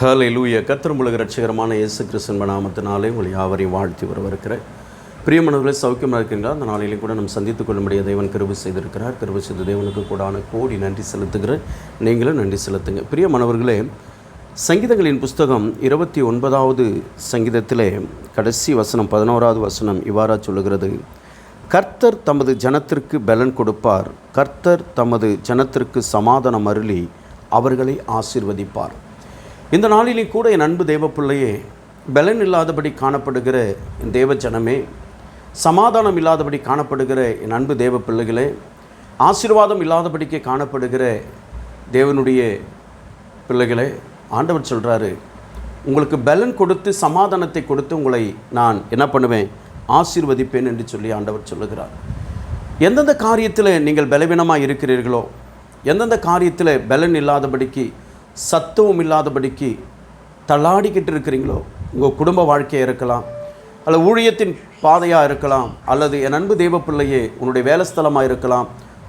ஹலை லூய கத்திரமுலக ரட்சகரமான இயேசு கிறிஸ்தன் நாமத்தினாலே உங்களை யாவரையும் வாழ்த்தி வரவிருக்கிறேன் பிரியமனவர்களை சௌக்கியமாக இருக்கின்றார் அந்த நாளிலையும் கூட நம்ம சந்தித்துக் கொள்ளும்படிய தேவன் கருவு செய்திருக்கிறார். கருவு செய்த தேவனுக்கு கூடான கோடி நன்றி செலுத்துகிறேன். நீங்களும் நன்றி செலுத்துங்க. பிரியமானவர்களே சங்கீதங்களின் புஸ்தகம் இருபத்தி ஒன்பதாவது சங்கீதத்திலே கடைசி வசனம் பதினோராவது வசனம் இவ்வாறா சொல்லுகிறது. கர்த்தர் தமது ஜனத்திற்கு பலன் கொடுப்பார். கர்த்தர் தமது ஜனத்திற்கு சமாதானம் அருளி அவர்களை ஆசிர்வதிப்பார். இந்த நாளிலே கூட என் அன்பு தேவப்பிள்ளையே பலன் இல்லாதபடி காணப்படுகிற என் தேவ ஜனமே சமாதானம் இல்லாதபடி காணப்படுகிற என் அன்பு தேவ பிள்ளைகளே ஆசீர்வாதம் இல்லாதபடிக்கு காணப்படுகிற தேவனுடைய பிள்ளைகளே ஆண்டவர் சொல்கிறாரு உங்களுக்கு பலன் கொடுத்து சமாதானத்தை கொடுத்து உங்களை நான் என்ன பண்ணுவேன்? ஆசீர்வதிப்பேன் என்று சொல்லி ஆண்டவர் சொல்லுகிறார். எந்தெந்த காரியத்தில் நீங்கள் பலவீனமாக இருக்கிறீர்களோ எந்தெந்த காரியத்தில் பலன் இல்லாதபடிக்கு சத்துவம் இல்லாதபடிக்கு தள்ளாடிக்கிட்டு இருக்கிறீங்களோ உங்கள் குடும்ப வாழ்க்கையாக இருக்கலாம் அல்லது ஊழியத்தின் பாதையாக இருக்கலாம் அல்லது என் அன்பு தெய்வ பிள்ளையே உன்னுடைய வேலைஸ்தலமாக இருக்கலாம்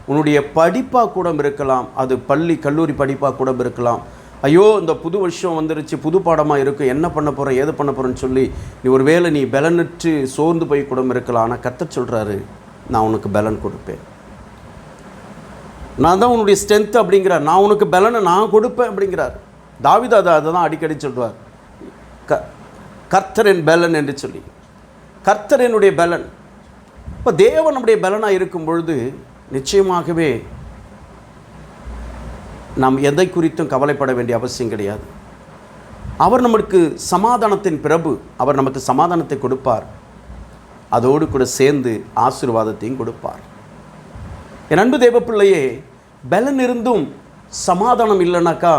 உன்னுடைய படிப்பாக கூட இருக்கலாம் அது பள்ளி கல்லூரி படிப்பாக கூட இருக்கலாம். ஐயோ இந்த புது வருஷம் வந்துருச்சு புது பாடமாக இருக்கும் என்ன பண்ண போகிறேன் ஏது பண்ண போகிறேன்னு சொல்லி நீ ஒரு வேளை நீ பலனற்று சோர்ந்து போய் கூட இருக்கலாம். ஆனால் கத்த சொல்கிறாரு நான் உனக்கு பலன் கொடுப்பேன். நான் தான் உன்னுடைய ஸ்ட்ரென்த் அப்படிங்கிறார். நான் உனக்கு பலனை நான் கொடுப்பேன் அப்படிங்கிறார். தாவிதா அதை அதை தான் அடிக்கடி சொல்வார் க கர்த்தரின் பலன் என்று சொல்லி. கர்த்தர் என்னுடைய பலன். இப்போ தேவன் நம்முடைய பலனாக இருக்கும் பொழுது நிச்சயமாகவே நாம் எதை குறித்தும் கவலைப்பட வேண்டிய அவசியம் கிடையாது. அவர் நமக்கு சமாதானத்தின் பிரபு. அவர் நமக்கு சமாதானத்தை கொடுப்பார். அதோடு கூட சேர்ந்து ஆசீர்வாதத்தையும் கொடுப்பார். என் அன்பு தேவப்பிள்ளையே பலன் இருந்தும் சமாதானம் இல்லைனாக்கா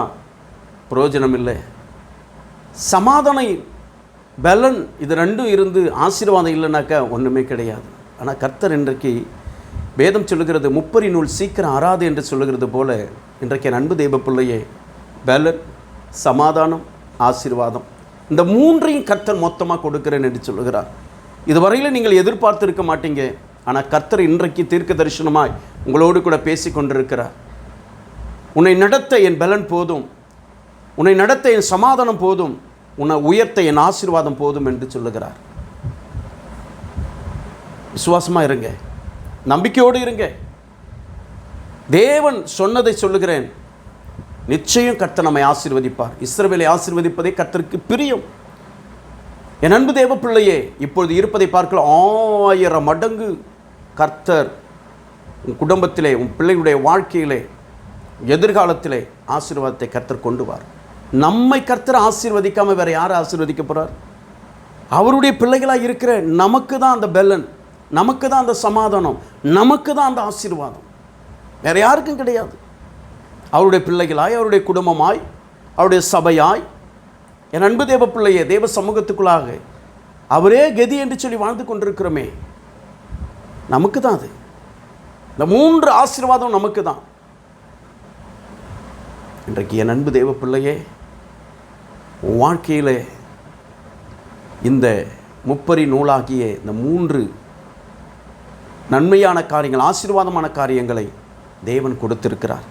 பிரயோஜனம் இல்லை சமாதானம் பலன் இது ரெண்டும் இருந்து ஆசீர்வாதம் இல்லைனாக்கா ஒன்றுமே கிடையாது. ஆனால் கர்த்தர் இன்றைக்கு வேதம் சொல்லுகிறது முப்பரி நூல் சீக்கிரம் அறாது என்று சொல்லுகிறது போல இன்றைக்கு என் அன்பு தெய்வ பிள்ளையே பலன் சமாதானம் ஆசீர்வாதம் இந்த மூன்றையும் கர்த்தர் மொத்தமாக கொடுக்கிறேன் என்று சொல்லுகிறார். இதுவரையில் நீங்கள் எதிர்பார்த்திருக்க மாட்டீங்க. ஆனால் கர்த்தர் இன்றைக்கு தீர்க்க தரிசனமாய் உங்களோடு கூட பேசி கொண்டிருக்கிறார். உன்னை நடத்த என் பலன் போதும். உன்னை நடத்த என் சமாதானம் போதும். உன்னை உயர்த்த என் ஆசீர்வாதம் போதும் என்று சொல்லுகிறார். விசுவாசமாக இருங்க. நம்பிக்கையோடு இருங்க. தேவன் சொன்னதை சொல்லுகிறேன். நிச்சயம் கர்த்தர் நம்மை ஆசீர்வதிப்பார். இஸ்ரவேலை ஆசீர்வதிப்பதே கர்த்தருக்கு பிரியம். என் அன்பு தேவ பிள்ளையே இப்பொழுது இருப்பதை பார்க்கலாம் ஆயிரம் மடங்கு கர்த்தர் உன் குடும்பத்திலே உன் பிள்ளைகளுடைய வாழ்க்கையிலே எதிர்காலத்திலே ஆசீர்வாதத்தை கர்த்தர் கொண்டு வார். நம்மை கர்த்தர் ஆசீர்வதிக்காமல் வேறு யாரை ஆசீர்வதிக்க போகிறார் அவருடைய பிள்ளைகளாக இருக்கிற நமக்கு தான் அந்த பெலன் நமக்கு தான் அந்த சமாதானம் நமக்கு தான் அந்த ஆசீர்வாதம். வேறு யாருக்கும் கிடையாது. அவருடைய பிள்ளைகளாய் அவருடைய குடும்பமாய் அவருடைய சபையாய் என் அன்பு தேவ பிள்ளையே தேவ சமூகத்துக்குள்ளாக அவரே கதி என்று சொல்லி வாழ்ந்து கொண்டிருக்கிறோமே. நமக்கு தான் அது. இந்த மூன்று ஆசீர்வாதம் நமக்கு தான் இன்றைக்கு என் அன்பு தேவ பிள்ளையே உன் வாழ்க்கையில் இந்த முப்பரி நூலாகிய இந்த மூன்று நன்மையான காரியங்கள் ஆசீர்வாதமான காரியங்களை தேவன் கொடுத்திருக்கிறார்.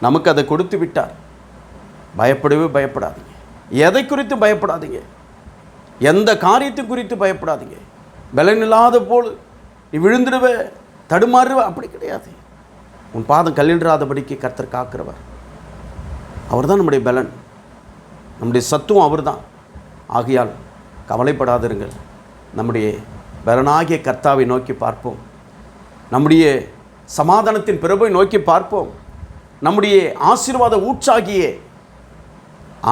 நமக்கு அதை கொடுத்து விட்டார். பயப்படவே பயப்படாதீங்க. எதை குறித்து பயப்படாதீங்க. எந்த காரியத்தை குறித்து பயப்படாதீங்க. பலன் இல்லாத போல் நீ விழுந்துடுவ. தடுமாறுவ அப்படி கிடையாது. உன் பாதம் கல்லின்றாதபடிக்கு கர்த்தர் காக்கிறவர். அவர் தான் நம்முடைய பலன். நம்முடைய சத்துவம் அவர் தான் ஆகையால் கவலைப்படாதிருங்கள். நம்முடைய பலனாகிய கர்த்தாவை நோக்கி பார்ப்போம். நம்முடைய சமாதானத்தின் பிறப்பை நோக்கி பார்ப்போம். நம்முடைய ஆசீர்வாத ஊற்றாகிய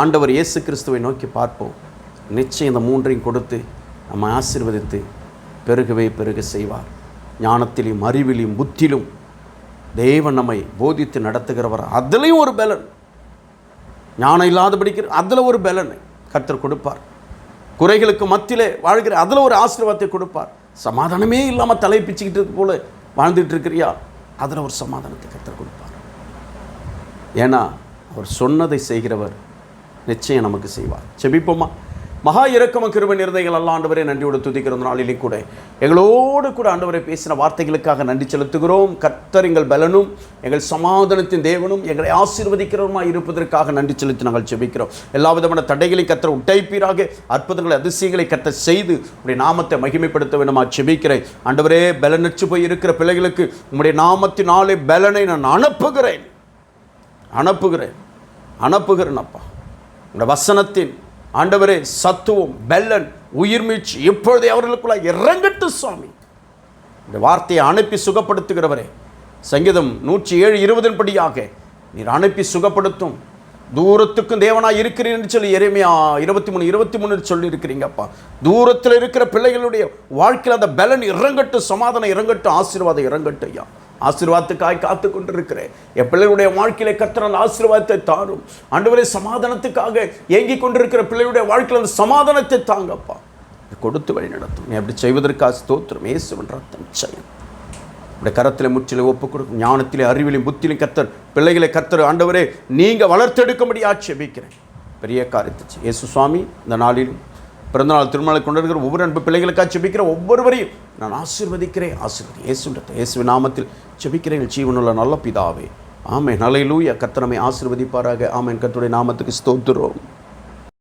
ஆண்டவர் இயேசு கிறிஸ்துவை நோக்கி பார்ப்போம். நிச்சயம் இந்த மூன்றையும் கொடுத்து நம்ம ஆசீர்வதித்து பெருகவே பெருக செய்வார். ஞானத்திலும் அறிவிலும் புத்திலும் தேவன் நம்மை போதித்து நடத்துகிறவர். அதுலேயும் ஒரு பலன். ஞானம் இல்லாத படிக்கிற அதில் ஒரு பலனை கர்த்தர் கொடுப்பார். குறைகளுக்கு மத்தியிலே வாழ்கிற அதில் ஒரு ஆசீர்வாதத்தை கொடுப்பார். சமாதானமே இல்லாமல் தலை பிச்சுக்கிட்டு போல வாழ்ந்துட்டு இருக்கிறியா? அதில் ஒரு சமாதானத்தை கற்றுக் கொடுப்பார். ஏன்னா அவர் சொன்னதை செய்கிறவர் நிச்சயம் நமக்கு செய்வார். செபிப்போமா? மகா இரக்கம கிருப நிறதைகள் அல்ல ஆண்டவரை நன்றியோடு துதிக்கிற நாளிலே கூட எங்களோடு கூட ஆண்டவரை பேசின வார்த்தைகளுக்காக நன்றி செலுத்துகிறோம். கர்த்தர் எங்கள் பலனும் எங்கள் சமாதானத்தின் தேவனும் எங்களை ஆசீர்வதிக்கிறவருமாய் இருப்பதற்காக நன்றி செலுத்தி நாங்கள் செபிக்கிறோம் எல்லா விதமான தடைகளை கத்தர் உட்டைப்பீராக. அற்புதங்களை அதிசயங்களை கத்த செய்து உடைய நாமத்தை மகிமைப்படுத்த வேண்டுமா செபிக்கிறேன் ஆண்டவரே பலனற்று போய் இருக்கிற பிள்ளைகளுக்கு உங்களுடைய நாமத்தினாலே பலனை நான் அனுப்புகிறேன். அனுப்புகிறேன். அனுப்புகிறேன் அப்பா. உங்களுடைய வசனத்தின் ஆண்டவரே சத்துவம் பெல்லன் உயிர்மீச்சு இப்பொழுதே அவர்களுக்குள்ள இறங்கட்டு சுவாமி. இந்த வார்த்தையை அனுப்பி சுகப்படுத்துகிறவரே சங்கீதம் நூற்றி ஏழு இருபதின் படியாக நீர் அனுப்பி சுகப்படுத்தும். தூரத்துக்கும் தேவனாக இருக்கிறீன்னு சொல்லி எருமையா இருபத்தி மூணு இருபத்தி மூணு சொல்லி இருக்கிறீங்கப்பா தூரத்தில் இருக்கிற பிள்ளைகளுடைய வாழ்க்கையில் அந்த பலன் இறங்கட்டும் சமாதானம் இறங்கட்டும் ஆசீர்வாதம் இறங்கட்டும் ஐயா. ஆசீர்வாதத்துக்காய் காத்து கொண்டிருக்கிறேன் என் பிள்ளைகளுடைய வாழ்க்கையில கத்திர அந்த ஆசீர்வாதத்தை தாரும். ஆண்டவரே சமாதானத்துக்காக ஏங்கி கொண்டிருக்கிற பிள்ளைகளுடைய வாழ்க்கையில் அந்த சமாதானத்தை தாங்கப்பா. கொடுத்து வழி நடத்தும். நீ அப்படி செய்வதற்காக ஸ்தோத்திரம். இயேசுவின் ரத்தம் செய்யும் உடைய கரத்தில் முற்றிலும் ஒப்புக் கொடுக்கும். ஞானத்திலே அறிவிலும் புத்தியிலும் கத்தர் பிள்ளைகளை கத்தர் ஆண்டவரே நீங்கள் வளர்த்தெடுக்கும்படி ஆட்சேபிக்கிறேன். பெரிய காரியத்தை இயேசு சுவாமி இந்த நாளிலும் பிறந்தநாள் திருமணம் கொண்டிருக்கிற ஒவ்வொரு அன்பு பிள்ளைகளுக்காக செபிக்கிற ஒவ்வொருவரையும் நான் ஆசிர்வதிக்கிறேன். ஆசிர்வதி. இயேசுன்றத இயேசு நாமத்தில் செபிக்கிறேன் ஜீவனுள்ள நல்ல பிதாவே. ஆமை நலையிலூய கத்தனமை ஆசிர்வதிப்பாராக. ஆமை கத்துடைய நாமத்துக்கு ஸ்தோத்துறோம்